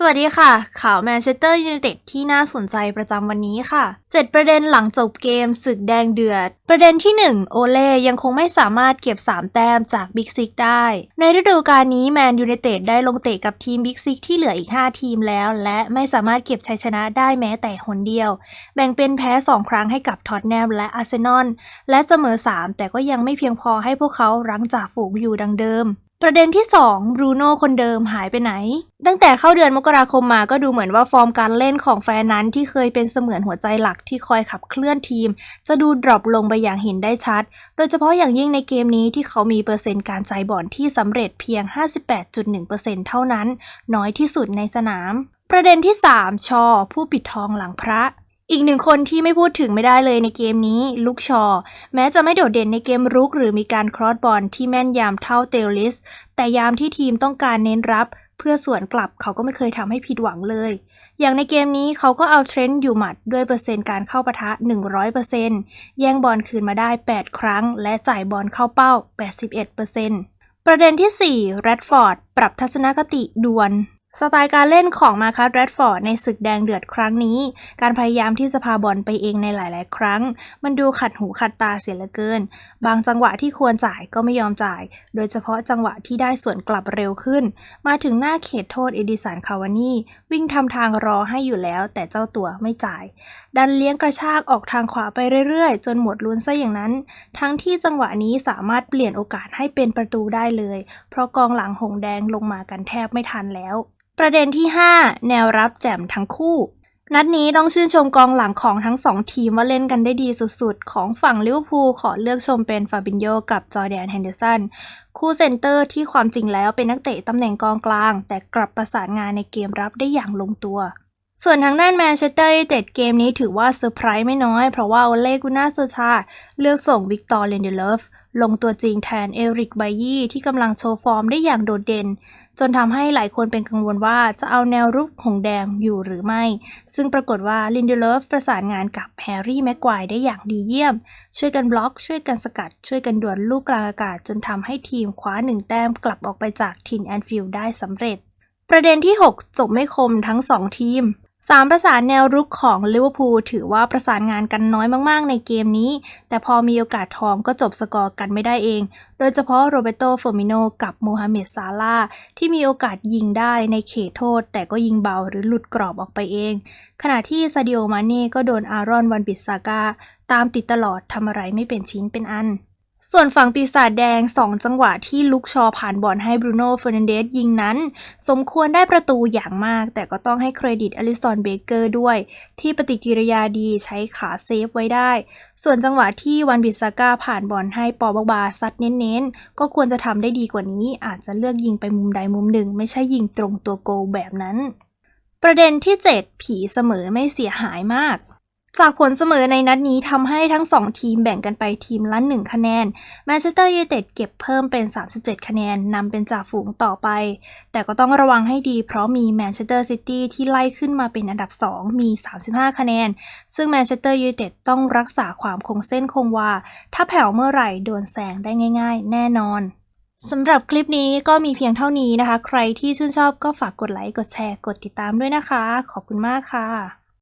สวัสดีค่ะ ข่าวแมนเชสเตอร์ยูไนเต็ดที่น่าสนใจประจำวันนี้ค่ะ 7 ประเด็นหลังจบเกมศึกแดงเดือด ประเด็นที่ 1 โอเล่ยังคงไม่สามารถเก็บ 3 แต้มจากบิ๊กซิกได้ ในฤดูกาลนี้แมนยูไนเต็ดได้ลงเตะกับทีมบิ๊กซิกที่เหลืออีก 5 ทีมแล้ว และไม่สามารถเก็บชัยชนะได้แม้แต่หนเดียว แบ่งเป็นแพ้ 2 ครั้งให้กับท็อตแนมและอาร์เซนอลและเสมอ 3 แต่ก็ยังไม่เพียงพอให้พวกเขารั้งจ่าฝูงอยู่ดังเดิม ประเด็นที่ 2 บรูโน่คนเดิมหายไปไหน ตั้งแต่เข้าเดือนมกราคมมาก็ดูเหมือนว่าฟอร์มการเล่นของแฟนนั้นที่เคยเป็นเสมือนหัวใจหลักที่คอยขับเคลื่อนทีม จะดูดรอปลงไปอย่างเห็นได้ชัด โดยเฉพาะอย่างยิ่งในเกมนี้ที่เขามีเปอร์เซ็นต์การจ่ายบอลที่สำเร็จเพียง 58.1%เท่านั้น น้อยที่สุดในสนาม ประเด็นที่ 3 ชอ ผู้ปิดทองหลังพระ อีกหนึ่งคนที่ไม่พูดถึงไม่ได้เลยในเกมนี้ลูกชอ แม้จะไม่โดดเด่นในเกมรุก หรือมีการครอสบอลที่แม่นยำเท่าเตลลิส แต่ยามที่ทีมต้องการเน้นรับ เพื่อสวนกลับเขาก็ไม่เคยทำให้ผิดหวังเลย อย่างในเกมนี้เขาก็เอาเทรนด์อยู่หมัดด้วยเปอร์เซ็นต์การเข้าปะทะ 100%แย่งบอลคืนมาได้ 8 ครั้ง และจ่ายบอลเข้าเป้า 81%ประเด็นที่ 4 แรดฟอร์ด ปรับทัศนคติด่วน สไตล์การเล่นของมาคัสแรดฟอร์ดในศึกแดงเดือดครั้งนี้ การพยายามที่จะพาบอลไปเองในหลาย ๆ ครั้ง มันดูขัดหูขัดตาเสียเหลือเกิน บางจังหวะที่ควรจ่ายก็ไม่ยอมจ่าย โดยเฉพาะจังหวะที่ได้ส่วนกลับเร็วขึ้น มาถึงหน้าเขตโทษเอดิสันคาวานี่วิ่งทำทางรอให้อยู่แล้ว แต่เจ้าตัวไม่จ่าย ดันเลี้ยงกระชากออกทางขวาไปเรื่อย ๆ จนหมดลุ้นซะอย่างนั้น ทั้งที่จังหวะนี้สามารถเปลี่ยนโอกาสให้เป็นประตูได้เลย เพราะกองหลังหงแดงลงมากันแทบไม่ทันแล้ว ประเด็นที่ 5 แนวรับแจ่มทั้งคู่ นัดนี้ต้องชื่นชมกองหลังของทั้งสองทีมว่าเล่นกันได้ดีสุดๆ ของฝั่งลิเวอร์พูลขอเลือกชมเป็นฟาบินโยกับจอร์แดนแฮนเดอร์สันคู่เซนเตอร์ที่ความจริงแล้วเป็นนักเตะตำแหน่งกองกลาง แต่กลับประสานงานในเกมรับได้อย่างลงตัวส่วนทางด้านแมนเชสเตอร์ยูไนเต็ดเกมนี้ถือว่าเซอร์ไพรส์ไม่น้อย เพราะว่าโอเล่กุน่าโซชา เลือกส่งวิกตอร์เลนเดเลฟ ลงตัวจริงแทนเอริกไบยี่ที่กำลังโชว์ฟอร์มได้อย่างโดดเด่น จนทำให้หลายคนเป็นกังวลว่าจะเอาแนวรุกหงแดงอยู่หรือไม่ ซึ่งปรากฏว่าลินเดเลฟประสานงานกับแฮร์รี่แม็กควายได้อย่างดีเยี่ยม ช่วยกันบล็อก ช่วยกันสกัด ช่วยกันดวลลูกกลางอากาศ จนทำให้ทีมคว้าหนึ่งแต้มกลับออกไปจากทินแอนฟิลด์ได้สำเร็จประเด็นที่ 6 จบไม่คมทั้ง 2 ทีม สามประสานแนวรุกของลิเวอร์พูลถือว่าประสานงานกันน้อยมาก ๆ ในเกมนี้ แต่พอมีโอกาสทองก็จบสกอร์กันไม่ได้เอง โดยเฉพาะโรเบโตเฟอร์มิโนกับโมฮัมเหม็ดซาลาที่มีโอกาสยิงได้ในเขตโทษ แต่ก็ยิงเบาหรือหลุดกรอบออกไปเอง ขณะที่ซาดิโอมาเน่ก็โดนอารอนวันบิสซากาตามติดตลอดทำอะไรไม่เป็นชิ้นเป็นอัน ส่วนฝั่งปีศาจแดง 2 จังหวะที่ลุกชอผ่านบอลให้บรูโน่เฟอร์นันเดสยิงนั้น สมควรได้ประตูอย่างมาก แต่ก็ต้องให้เครดิตอลิสันเบเกอร์ด้วย ที่ปฏิกิริยาดีใช้ขาเซฟไว้ได้ ส่วนจังหวะที่วันบิสาก้าผ่านบอลให้ปอบกบาซัดเน้นๆ ก็ควรจะทำได้ดีกว่านี้ อาจจะเลือกยิงไปมุมใดมุมหนึ่ง ไม่ใช่ยิงตรงตัวโกลแบบนั้นประเด็นที่ 7 ผีเสมอไม่เสียหายมาก จากผลเสมอในนัดนี้ทำให้ทั้ง 2 ทีมแบ่งกันไปทีมละ1คะแนนแมนเชสเตอร์ยูไนเต็ดเก็บเพิ่มเป็น 37 คะแนนนำเป็นจ่าฝูงต่อไป แต่ก็ต้องระวังให้ดีเพราะมีแมนเชสเตอร์ซิตี้ที่ไล่ขึ้นมาเป็นอันดับ 2 มี 35 คะแนน ซึ่งแมนเชสเตอร์ยูไนเต็ดต้องรักษาความคงเส้นคงวา ถ้าแผ่วเมื่อไหร่โดนแซงได้ง่าย ๆ แน่นอนสำหรับคลิปนี้ก็มีเพียงเท่านี้นะคะ ใครที่ชื่นชอบก็ฝากกดไลค์กดแชร์กดติดตามด้วยนะคะ ขอบคุณมากค่ะ